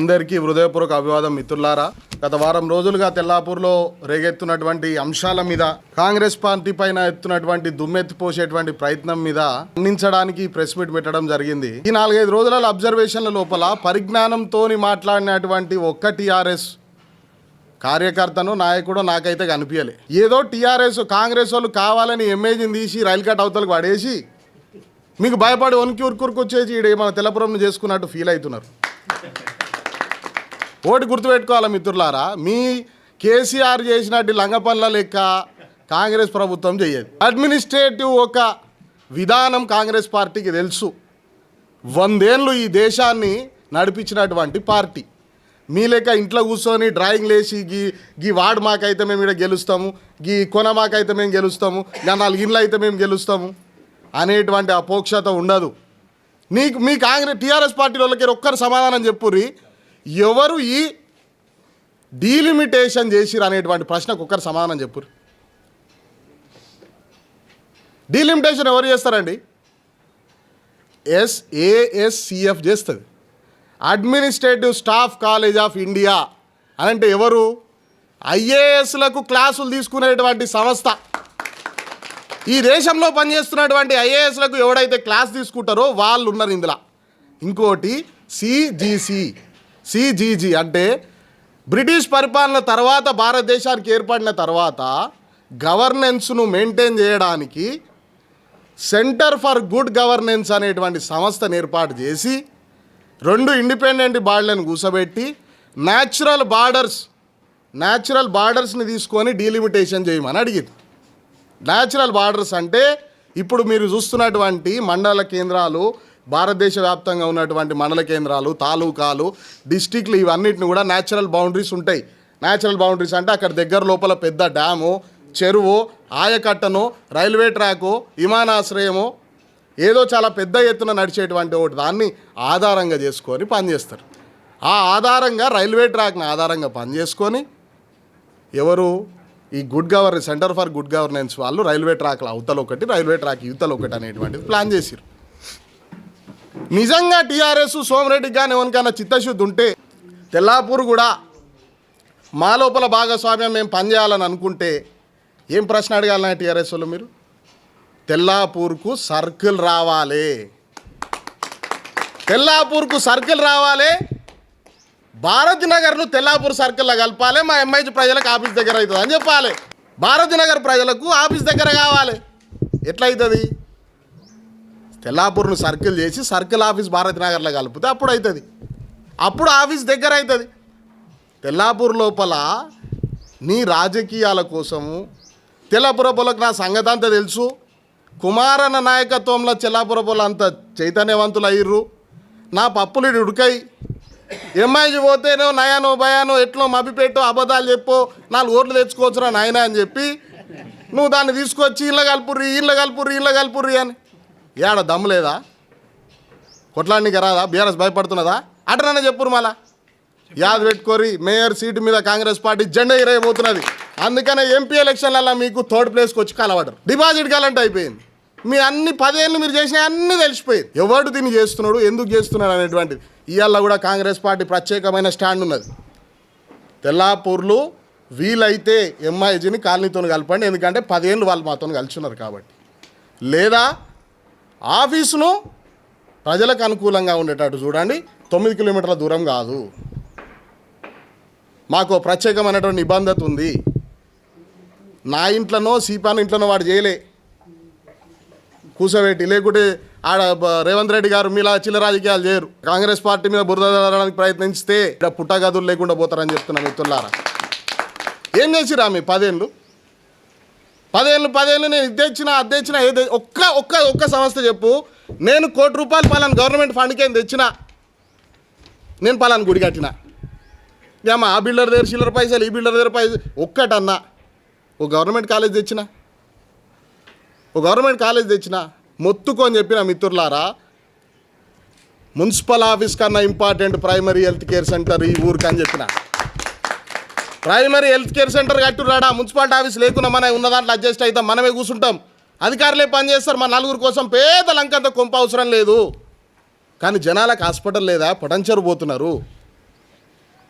అందరికీ హృదయపూర్వక అభివాదం మిత్రులారా. గత వారం రోజులుగా తెల్లాపూర్లో రేగెత్తున్నటువంటి అంశాల మీద కాంగ్రెస్ పార్టీ పైన ఎత్తున్నటువంటి దుమ్మెత్తి పోసేటువంటి ప్రయత్నం మీద ఖండించడానికి ప్రెస్ మీట్ పెట్టడం జరిగింది. ఈ నాలుగైదు రోజుల అబ్జర్వేషన్ల లోపల పరిజ్ఞానంతో మాట్లాడినటువంటి ఒక్క టీఆర్ఎస్ కార్యకర్తను నాయకుడు నాకైతే కనిపించలే ఏదో టీఆర్ఎస్ కాంగ్రెస్ వాళ్ళు కావాలని ఎమ్మెజిని తీసి రైలు కట్ అవతలకు పడేసి మీకు భయపడి వణికి ఉరుకురుకు వచ్చేసి ఈడ మన తెల్లపురం చేసుకున్నట్టు ఫీల్ అవుతున్నారు. ఓటు గుర్తుపెట్టుకోవాలి మిత్రులారా? మీ కేసీఆర్ చేసినట్టు లంగపల్ల లెక్క కాంగ్రెస్ ప్రభుత్వం చేయదు అడ్మినిస్ట్రేటివ్ ఒక విధానం కాంగ్రెస్ పార్టీకి తెలుసు. వందేళ్ళు ఈ దేశాన్ని నడిపించినటువంటి పార్టీ. మీ లెక్క ఇంట్లో కూర్చొని డ్రాయింగ్ లేసి గీ గీ వార్డు మాకైతే మేము ఇక్కడ గెలుస్తాము గీ కొన మాకైతే మేము గెలుస్తాము గా నాలుగు ఇండ్లు అయితే మేము గెలుస్తాము అనేటువంటి అపోక్షత ఉండదు. నీకు మీ కాంగ్రెస్ టీఆర్ఎస్ పార్టీ వాళ్ళకి ఒక్కరు సమాధానం చెప్పుర్రి ఎవరు ఈ డీలిమిటేషన్ చేసిరు అనేటువంటి ప్రశ్నకు ఒక్కరు సమాధానం చెప్పురు డీలిమిటేషన్ ఎవరు చేస్తారండి? ఎస్ఏఎస్సిఎఫ్ చేస్తుంది. Administrative staff college of India అని అంటే ఎవరు? ఐఏఎస్లకు క్లాసులు తీసుకునేటువంటి సంస్థ. ఈ దేశంలో పనిచేస్తున్నటువంటి ఐఏఎస్లకు ఎవడైతే క్లాస్ తీసుకుంటారో వాళ్ళు ఉన్నారు ఇందులో. ఇంకోటి సిజీసి సిజీజీ అంటే బ్రిటిష్ పరిపాలన తర్వాత భారతదేశానికి ఏర్పడిన తర్వాత గవర్నెన్స్ను మెయింటైన్ చేయడానికి సెంటర్ ఫర్ గుడ్ గవర్నెన్స్ అనేటువంటి సంస్థను ఏర్పాటు చేసి రెండు ఇండిపెండెంట్ బాడీలను కూసబెట్టి న్యాచురల్ బార్డర్స్ న్యాచురల్ బార్డర్స్ని తీసుకొని డీలిమిటేషన్ చేయమని అడిగింది. న్యాచురల్ బార్డర్స్ అంటే ఇప్పుడు మీరు చూస్తున్నటువంటి మండల కేంద్రాలు భారతదేశ వ్యాప్తంగా ఉన్నటువంటి మండల కేంద్రాలు తాలూకాలు డిస్టిక్లు ఇవన్నిటిని కూడా న్యాచురల్ బౌండరీస్ ఉంటాయి. న్యాచురల్ బౌండరీస్ అంటే అక్కడ దగ్గర లోపల పెద్ద డ్యాము చెరువు ఆయకట్టను రైల్వే ట్రాకు విమానాశ్రయము ఏదో చాలా పెద్ద ఎత్తున నడిచేటువంటి ఒకటి దాన్ని ఆధారంగా చేసుకొని పనిచేస్తారు. ఆ ఆధారంగా రైల్వే ట్రాక్ని ఆధారంగా పనిచేసుకొని ఎవరు ఈ good governance center for good governance వాళ్ళు రైల్వే ట్రాక్ల అవతల ఒకటి రైల్వే ట్రాక్ యువతలు ఒకటి అనేటువంటిది ప్లాన్ చేసిరు నిజంగా టీఆర్ఎస్ సోమరెడ్డికి కానీ ఎవరికైనా చిత్తశుద్ధి ఉంటే తెల్లాపూర్ కూడా మా లోపల భాగస్వామ్యం మేము పనిచేయాలని అనుకుంటే ఏం ప్రశ్న అడగాలన్నా టీఆర్ఎస్ వాళ్ళు మీరు? తెల్లాపూర్కు సర్కిల్ రావాలి. తెల్లాపూర్కు సర్కిల్ రావాలి. భారత్ నగర్ను తెల్లాపూర్ సర్కిల్లో కలపాలి. మా ఎంఐజీ ప్రజలకు ఆఫీస్ దగ్గర అవుతుంది అని చెప్పాలి. భారత్ నగర్ ప్రజలకు ఆఫీస్ దగ్గర కావాలి. ఎట్లయితుంది? తెల్లాపూర్ను సర్కిల్ చేసి సర్కిల్ ఆఫీస్ భారత్ నగర్లో కలిపితే అప్పుడు అవుతుంది. అప్పుడు ఆఫీస్ దగ్గర అవుతుంది. తెల్లాపూర్ లోపల నీ రాజకీయాల కోసము తెల్లపురపులకు నా సంగతి అంతా తెలుసు. కుమారన్న నాయకత్వంలో చెల్లాపురపులు అంత చైతన్యవంతులు అయ్యిర్రు. నా పప్పులు ఈడ ఉడకాయి. ఎంఐజీ పోతేనో నయానో భయానో ఎట్లో మభిపెట్టో అబద్ధాలు చెప్పో నాలుగు ఓట్లు తెచ్చుకోవచ్చురా నాయన అని చెప్పి నువ్వు దాన్ని తీసుకొచ్చి ఇళ్ళ కలుపుర్రి ఇళ్ళ కలుపుర్రి ఇళ్ళ కలుపుర్రి అని. ఏడ దమ్ము లేదా? కొట్లాడికి రాదా బీఆర్ఎస్ భయపడుతున్నదా? అటనన్నా చెప్పురు మళ్ళా. యాద్ పెట్టుకోరి మేయర్ సీటు మీద కాంగ్రెస్ పార్టీ జెండా ఎరగబోతున్నది అందుకనే ఎంపీ ఎలక్షన్లలో మీకు థర్డ్ ప్లేస్కి వచ్చి కలవడరు డిపాజిట్ కాలంటే అయిపోయింది. మీ అన్ని పదేళ్ళు మీరు చేసిన అన్ని తెలిసిపోయింది. ఎవడు దీన్ని చేస్తున్నాడు? ఎందుకు చేస్తున్నాడు అనేటువంటిది. ఇవాళ కూడా కాంగ్రెస్ పార్టీ ప్రత్యేకమైన స్టాండ్ ఉన్నది. తెల్లాపూర్లు వీలైతే ఎంఐజీని కాలనీతో కలపండి. ఎందుకంటే పదేళ్ళు వాళ్ళు మాతో కలిసి ఉన్నారు కాబట్టి. లేదా ఆఫీసును ప్రజలకు అనుకూలంగా ఉండేటట్టు చూడండి. తొమ్మిది కిలోమీటర్ల దూరం కాదు. మాకు ప్రత్యేకమైనటువంటి నిబంధత ఉంది. నా ఇంట్లోనో సీపాన్ ఇంట్లోనో వాడు చేయలే. కూర్చోబెట్టి లేకుంటే ఆడ రేవంత్ రెడ్డి గారు మీలా చిల్ల రాజకీయాలు చేయరు. కాంగ్రెస్ పార్టీ మీద బురద జల్లడానికి ప్రయత్నిస్తే ఇక్కడ పుట్టగదులు లేకుండా పోతారని చెప్తున్నా మిత్రులారా. ఏం చేసిరా మీ పదేళ్ళు పదేళ్ళు పదేళ్ళు నేను ఇది అద్దెచ్చిన అది ఒక్క ఒక్క ఒక్క సంస్థ చెప్పు. నేను కోటి రూపాయలు పలానా గవర్నమెంట్ ఫండ్కి ఏం తెచ్చిన నేను పలానా గుడి కట్టిన. ఏమా ఆ బిల్డర్ దగ్గర చిల్లర పైసలు ఈ బిల్డర్ దగ్గర పైసలు ఒక్కటన్నా. ఓ గవర్నమెంట్ కాలేజ్ తెచ్చిన. ఓ గవర్నమెంట్ కాలేజ్ తెచ్చిన. మొత్తుకో అని చెప్పిన మిత్రులారా మున్సిపల్ ఆఫీస్ కన్నా important primary health care center ఈ ఊరికి అని చెప్పిన. ప్రైమరీ హెల్త్ కేర్ సెంటర్ కట్టురాడా మున్సిపాలిటీ ఆఫీస్ లేకుండా మన ఉన్న దాంట్లో అడ్జస్ట్ అవుతాం మనమే కూర్చుంటాం అధికారులే పని చేస్తారు మన నలుగురు కోసం పేద లంకంత కొంప అవసరం లేదు. కానీ జనాలకు హాస్పిటల్ లేదా? పొటంచరు పోతున్నారు.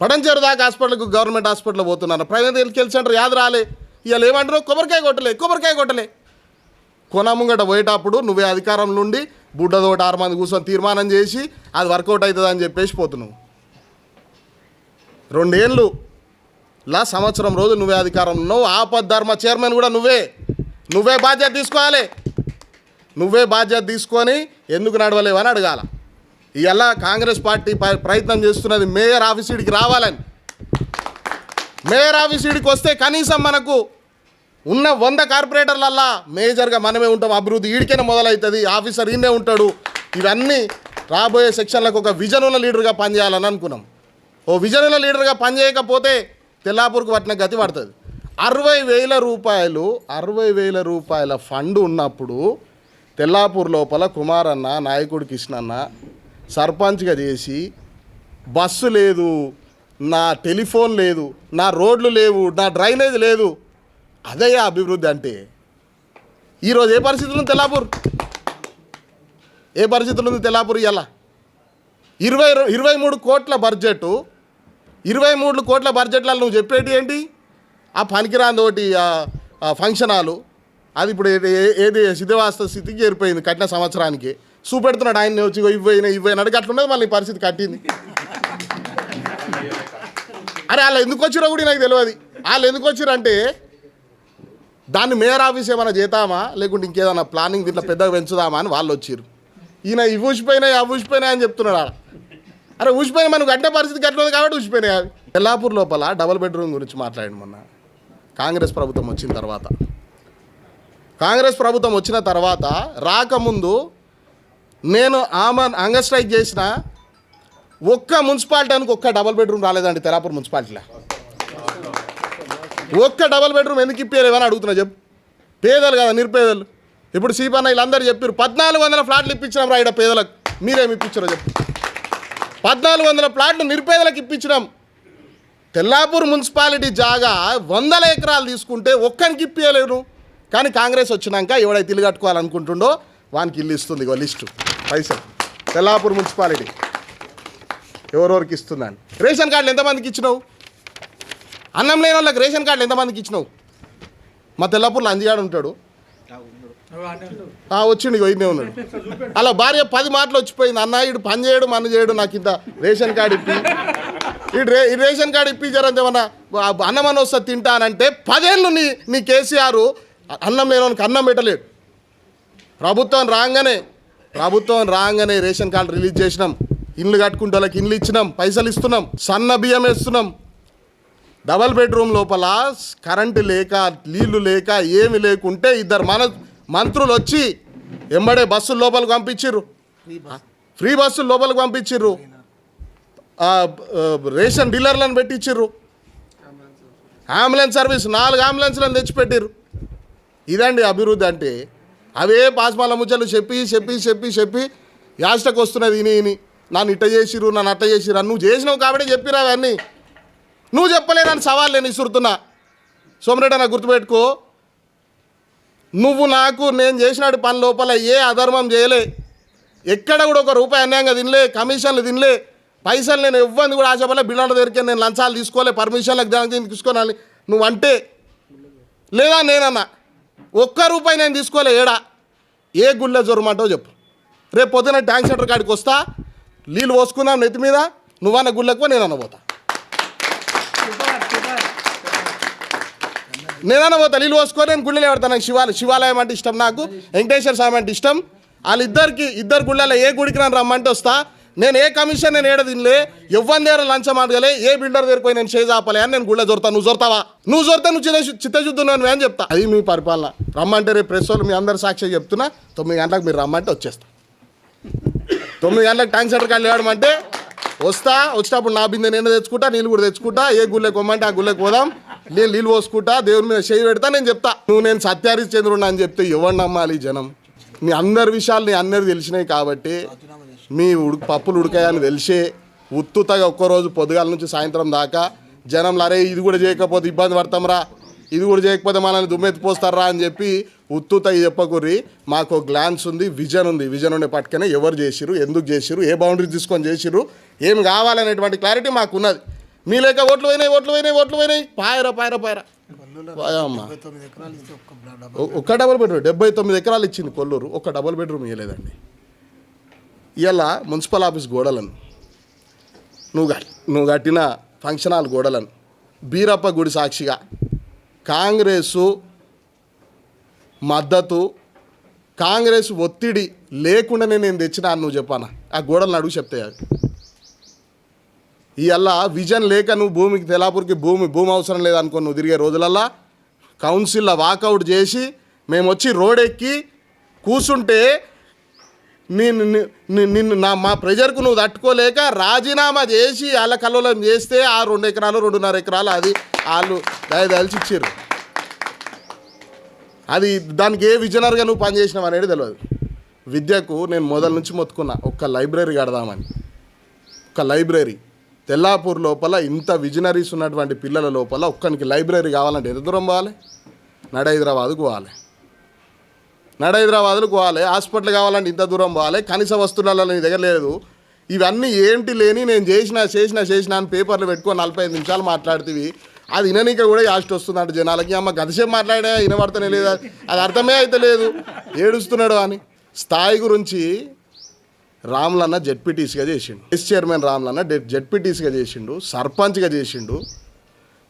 పడంచేరు దాకా హాస్పిటల్కి గవర్నమెంట్ హాస్పిటల్ పోతున్నారు. ప్రైవేట్ హెల్త్ సెంటర్ యాద రాలే. ఇవాళ ఏమంటారు కొబ్బరికాయ కొట్టలే కొబ్బరికాయ కొట్టలే. కొనముంగట పోయేటప్పుడు నువ్వే అధికారం నుండి బుడ్డదోటి ఆరు మంది కూర్చొని తీర్మానం చేసి అది వర్కౌట్ అవుతుందని చెప్పేసి పోతున్నావు. రెండేళ్ళు లా సంవత్సరం రోజు నువ్వే అధికారం ఉన్నావు. ఆపద్ధర్మ చైర్మన్ కూడా నువ్వే. నువ్వే బాధ్యత తీసుకోవాలి. నువ్వే బాధ్యత తీసుకొని ఎందుకు నడవలేవు అని అడగాల. ఇవాళ కాంగ్రెస్ పార్టీ ప్రయత్నం చేస్తున్నది మేయర్ ఆఫీసుడికి రావాలని. మేయర్ ఆఫీసుడికి వస్తే కనీసం మనకు ఉన్న వంద కార్పొరేటర్లల్లా మేజర్గా మనమే ఉంటాం. అభివృద్ధి ఈడికైనా మొదలవుతుంది ఆఫీసర్ ఈయనే ఉంటాడు. ఇవన్నీ రాబోయే సెక్షన్లకు ఒక విజన్ ఉన్న లీడర్గా పనిచేయాలని అనుకున్నాం. ఓ విజన్ ఉన్న లీడర్గా పనిచేయకపోతే తెల్లాపూర్కు పట్టిన గతి పడుతుంది. అరవై వేల రూపాయలు అరవై వేల రూపాయల ఫండ్ ఉన్నప్పుడు తెల్లాపూర్ లోపల కుమారన్న నాయకుడు కృష్ణన్న సర్పంచ్గా చేసి బస్సు లేదు నా టెలిఫోన్ లేదు నా రోడ్లు లేవు నా డ్రైనేజ్ లేదు. అదే అభివృద్ధి అంటే. ఈరోజు ఏ పరిస్థితులు ఉంది తెల్లాపూర్? ఏ పరిస్థితులు ఉంది తెల్లాపూర్ ఎలా ఇరవై ఇరవై మూడు కోట్ల బడ్జెట్ ఇరవై మూడు కోట్ల బడ్జెట్లలో నువ్వు చెప్పేటి ఏంటి? ఆ పనికిరాని తోటి ఫంక్షన్ హాలు అది ఇప్పుడు ఏది సిద్ధవాస్త స్థితికి చేరిపోయింది కట్టిన సంవత్సరానికి. చూపెడుతున్నాడు ఆయన వచ్చి ఇవ్వైన ఇవ్వైనా అడిగి అట్లున్నది మళ్ళీ పరిస్థితి కట్టింది. అరే వాళ్ళు ఎందుకు వచ్చిరో కూడా నాకు తెలియదు. వాళ్ళు ఎందుకు వచ్చిరంటే దాన్ని మేయర్ ఆఫీస్ ఏమైనా చేద్దామా? లేకుంటే ఇంకేదైనా ప్లానింగ్ దీంట్లో పెద్దగా పెంచుదామా అని వాళ్ళు వచ్చిర్రు. ఈయన ఇవి ఊసిపోయినాయి అవి అని చెప్తున్నాడు అరే ఊసిపోయినాయి మనకు గంట పరిస్థితి గట్ల కాబట్టి ఊసిపోయినాయి అవి. ఎల్లాపూర్ లోపల డబుల్ బెడ్రూమ్ గురించి మాట్లాడి మొన్న. కాంగ్రెస్ ప్రభుత్వం వచ్చిన తర్వాత. కాంగ్రెస్ ప్రభుత్వం వచ్చిన తర్వాత రాకముందు నేను ఆమె అంగ స్ట్రైక్ చేసిన ఒక్క మున్సిపాలిటీకి ఒక్క డబుల్ బెడ్రూమ్ రాలేదండి తెరాపూర్ మున్సిపాలిటీలో. ఒక్క డబల్ బెడ్రూమ్ ఎందుకు ఇప్పలేవని అడుగుతున్నా చెప్పు. పేదలు కదా నిరుపేదలు. ఇప్పుడు సీపన్న వీళ్ళందరూ చెప్పారు పద్నాలుగు వందల ఫ్లాట్లు ఇప్పించినాం రా ఈడ పేదలకు. మీరేమి ఇప్పించారో చెప్పు. పద్నాలుగు వందల ప్లాట్లు నిరుపేదలకు ఇప్పించడం తెల్లాపూర్ మున్సిపాలిటీ జాగా వందల ఎకరాలు తీసుకుంటే ఒక్కనికి ఇప్పియలేను కానీ కాంగ్రెస్ వచ్చినాక ఎవడైతే ఇల్లు కట్టుకోవాలనుకుంటుండో వానికి ఇల్లు ఇస్తుంది ఇగో లిస్టు. పైసలు. తెల్లాపూర్ మున్సిపాలిటీ. ఎవరెవరికి ఇస్తుందని. రేషన్ కార్డులు ఎంతమందికి ఇచ్చినావు? అన్నం లేని వాళ్ళకి రేషన్ కార్డులు ఎంతమందికి ఇచ్చినావు? మా తెల్లాపూర్లో అంజిగాడు ఉంటాడు. వచ్చిండు ఇగో ఉన్నాడు. అలా భార్య పది మాటలు వచ్చిపోయింది. అన్న ఇడు పని చేయడు మన చేయడు నాకు ఇంత రేషన్ కార్డు ఇప్పి. ఇటు రే ఈ రేషన్ కార్డు ఇప్పించారంటే ఏమన్నా అన్నం అని వస్తా తింటానంటే పదేళ్ళు నీ నీ కేసీఆర్ అన్నం లేని అన్నం పెట్టలేడు. ప్రభుత్వం రాగానే ప్రభుత్వం రాగానే రేషన్ కార్డు రిలీజ్ చేసినాం. ఇల్లు కట్టుకుంటే వాళ్ళకి ఇల్లు ఇచ్చినాం పైసలు ఇస్తున్నాం సన్న బియ్యం వేస్తున్నాం. డబల్ బెడ్రూమ్ లోపల కరెంటు లేక నీళ్ళు లేక ఏమి లేకుంటే ఇద్దరు మన మంత్రులు వచ్చి ఎంబడే బస్సులు లోపలికి పంపించిర్రు. ఫ్రీ బస్సులు లోపలికి పంపించిర్రు. రేషన్ డీలర్లను పెట్టించిర్రు. అంబులెన్స్ సర్వీస్ నాలుగు అంబులెన్స్లను తెచ్చిపెట్టిర్రు. ఇదండి అభివృద్ధి అంటే. అవే పాస్మాల ముచ్చలు చెప్పి చెప్పి చెప్పి చెప్పి యాస్టకు వస్తున్నది ఇని ఇని. నన్ను ఇట్ట చేసిర్రు నన్ను అట్ట చేసిర్రు. అని నువ్వు చేసినావు కాబట్టి చెప్పిరా అవన్నీ. నువ్వు చెప్పలేనని సవాల్ నేను ఇసురుతున్నా సోమరెడ్డి నాకు గుర్తుపెట్టుకో. నువ్వు నాకు నేను చేసినట్టు పని లోపల ఏ అధర్మం చేయలే. ఎక్కడ కూడా ఒక రూపాయి అన్యాయంగా తినలే కమిషన్లు తినలే. పైసలు నేను ఇవ్వంది కూడా ఆశపడలే బిల్లాల దగ్గరికి నేను లంచాలు తీసుకోలే పర్మిషన్లకు దానికి తీసుకోనాలి. నువ్వు అంటే లేదా నేనన్నా ఒక్క రూపాయి నేను తీసుకోలే ఏడా? ఏ గుళ్ళ జొరమంటావు చెప్పు. రేపు పొద్దున ట్యాంక్ సెంటర్ కాడికి వస్తా నీళ్ళు పోసుకున్నాం నెత్తి మీద నువ్వన్న గుళ్ళకు నేను అన్నపోతా నేనన్న పోతా నీళ్ళు పోసుకొని నేను గుళ్ళలో పెడతాను నాకు శివాలయం శివాలయం అంటే ఇష్టం నాకు. వెంకటేశ్వర స్వామి అంటే ఇష్టం. వాళ్ళిద్దరికి ఇద్దరు గుళ్ళలో ఏ గుడికి నన్ను రమ్మంటే వస్తా. నేను ఏ కమిషన్ నేను ఏడ తినలే ఎవ్వరి దగ్గర లంచం అడగలే ఏ బిల్డర్ దగ్గర పోయి నేను చేజాపలే అని నేను గుళ్ళ జొరుతా. నువ్వు జొరుతావా? నువ్వు జొరుతా నువ్వు చిత్త చిత్తశుద్ధి నువ్వు అని చెప్తా. అది మీ పరిపాలన. రమ్మంటే రేపు ప్రెస్ వాళ్ళు మీ అందరు సాక్షి చెప్తున్నా తొమ్మిది గంటలకు మీరు రమ్మంటే వచ్చేస్తా. తొమ్మిది గంటలకు ట్యాంక్ సెంటర్ కాళ్ళు వెళ్ళమంటే వస్తా. వచ్చినప్పుడు నా బిందె నేను తెచ్చుకుంటా నీళ్ళు కూడా తెచ్చుకుంటా. ఏ గుళ్ళకి కొమ్మంటే ఆ గుళ్ళకి పోదాం. నేను నీళ్ళు పోసుకుంటా దేవుని మీద చేయి పెడతా నేను చెప్తా. నువ్వు నేను సత్యారి చంద్రుడు అని చెప్తే ఎవరిని నమ్మాలి జనం? మీ అందరి విషయాలు నీ అందరు తెలిసినాయి కాబట్టి మీ ఉడు పప్పులు ఉడకాయని తెలిసే ఉత్తుతగా ఒక్కరోజు పొద్దుగాల నుంచి సాయంత్రం దాకా జనంలు అరే ఇది కూడా చేయకపోతే ఇబ్బంది పడతాంరా ఇది కూడా చేయకపోతే మనల్ని దుమ్మెత్తిపోస్తారా అని చెప్పి ఉత్తుత చెప్పకుర్రి. మాకు గ్లాన్స్ ఉంది విజన్ ఉంది. విజన్ ఉండే పట్టుకనే ఎవరు చేసిరు ఎందుకు చేసిరు ఏ బౌండరీ తీసుకొని చేసిరు ఏం కావాలనేటువంటి క్లారిటీ మాకు ఉన్నది మీ లేక ఓట్లు పోయినాయి ఓట్లు పోయినాయి ఓట్లు పోయినాయి. పాయరా పాయరా పాయరా. ఒక్క డబుల్ బెడ్రూమ్. డెబ్బై తొమ్మిది ఎకరాలు ఇచ్చింది కొల్లూరు. ఒక్క డబుల్ బెడ్రూమ్ ఇవ్వలేదండి ఇవాళ మున్సిపల్ ఆఫీస్ గోడలను. నువ్వు నువ్వు కట్టిన ఫంక్షన్ హాల్ గోడలను. బీరప్ప గుడి సాక్షిగా కాంగ్రెసు మద్దతు కాంగ్రెస్ ఒత్తిడి లేకుండానే నేను తెచ్చినా అని నువ్వు చెప్పానా? ఆ గోడలను అడుగు చెప్తాయి ఇవల్ల విజన్ లేక నువ్వు భూమికి తెలాపూర్కి భూమి భూమి అవసరం లేదనుకో నువ్వు తిరిగే రోజులల్లా కౌన్సిల్లో వాకౌట్ చేసి మేము వచ్చి రోడ్ ఎక్కి కూర్చుంటే నిన్ను నిన్ను నా మా ప్రెజర్కు నువ్వు తట్టుకోలేక రాజీనామా చేసి వాళ్ళ కల్లోలం చేస్తే ఆ రెండు ఎకరాలు రెండున్నర ఎకరాలు అది వాళ్ళు దయదలిచి ఇచ్చారు అది దానికి ఏ విజనర్గా నువ్వు పనిచేసినావు అనేది తెలియదు విద్యకు నేను మొదల నుంచి మొత్తుకున్నా ఒక్క లైబ్రరీ కడదామని. ఒక లైబ్రరీ. తెల్లాపూర్ లోపల ఇంత విజనరీస్ ఉన్నటువంటి పిల్లల లోపల ఒక్కనికి లైబ్రరీ కావాలంటే ఎంత దూరం పోవాలి? నడ హైదరాబాద్కు పోవాలి. నడ హైదరాబాద్కు పోవాలి. హాస్పిటల్ కావాలంటే ఇంత దూరం పోవాలి. కనీస వస్తువులలో నీ దగ్గర లేదు. ఇవన్నీ ఏంటి లేని నేను చేసిన చేసిన చేసిన అని పేపర్లు పెట్టుకొని నలభై ఐదు నిమిషాలు మాట్లాడుతీవి. అది విననీక కూడా యాస్ట్ వస్తుంది అంటే జనాలకి. అమ్మ గతసేపు మాట్లాడే వినబడతనే లేదా? అది అర్థమే అయితే లేదు. ఏడుస్తున్నాడు అని. స్థాయి గురించి రామ్లన్న జెడ్పీటీసీగా చేసిండు. వైస్ చైర్మన్ రామ్లన్న జెడ్పీటీసీగా చేసిండు సర్పంచ్గా చేసిండు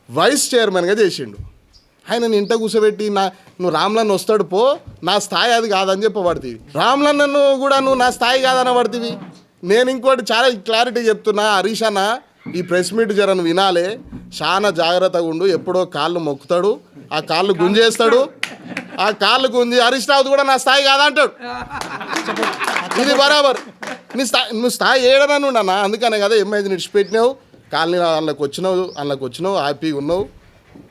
వైస్ చైర్మన్గా చేసిండు. ఆయన ఇంట కూర్చోబెట్టి నా నువ్వు రామ్లన్న వస్తాడు పో నా స్థాయి అది కాదని చెప్పబడుతుంది రామ్లన్నను కూడా నువ్వు నా స్థాయి కాదని పడుతుంది నేను ఇంకోటి చాలా క్లారిటీ చెప్తున్నా హరీష్ అన్న ఈ ప్రెస్ మీట్ జరను వినాలే. చాలా జాగ్రత్తగా ఉండు ఎప్పుడో కాళ్ళు మొక్కుతాడు ఆ కాళ్ళు గుంజేస్తాడు. ఆ కాళ్ళు గుంజి హరీష్ రావు కూడా నా స్థాయి కాదంటాడు. ఇది బరాబర్. నీ స్థాయి నువ్వు స్థాయి ఏడనను నాన్న. అందుకనే కదా ఎంఐది నిడిచిపెట్టినావు కాలనీ అందులోకి వచ్చినావు అందులోకి వచ్చినావు హ్యాపీగా ఉన్నావు.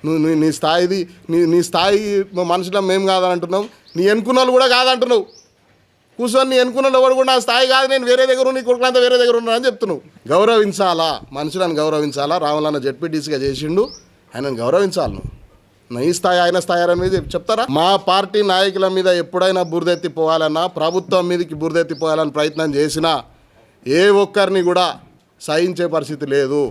నువ్వు నీ నీ స్థాయిది నీ నీ స్థాయి మనుషులం మేము కాదని అంటున్నావు నీ ఎన్నుకున్న వాళ్ళు కూడా కాదంటున్నావు. కూర్చొని నీ ఎన్నుకున్న ఎవరు కూడా నా స్థాయి కాదు నేను వేరే దగ్గర నీ కొడుకులంతా వేరే దగ్గర ఉన్నాను అని చెప్తున్నావు. గౌరవించాలా? మనుషులను గౌరవించాలా? రాములన్న జడ్పీటీసీగా చేసిండు ఆయనను గౌరవించాలి నువ్వు. నీ స్థాయి ఆయన స్థాయి అనేది చెప్తారా? మా పార్టీ నాయకుల మీద ఎప్పుడైనా బురదెత్తిపోవాలన్నా ప్రభుత్వం మీదకి బురదెత్తిపోవాలని ప్రయత్నం చేసినా ఏ ఒక్కరిని కూడా సహించే పరిస్థితి లేదు.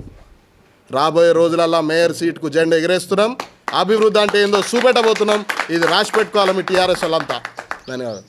రాబోయే రోజులల్లా మేయర్ సీట్కు జెండా ఎగరేస్తున్నాం. అభివృద్ధి అంటే ఏందో చూపెట్టబోతున్నాం. ఇది రాసి పెట్టుకోవాలి మీ టీఆర్ఎస్ వాళ్ళంతా. ధన్యవాదాలు.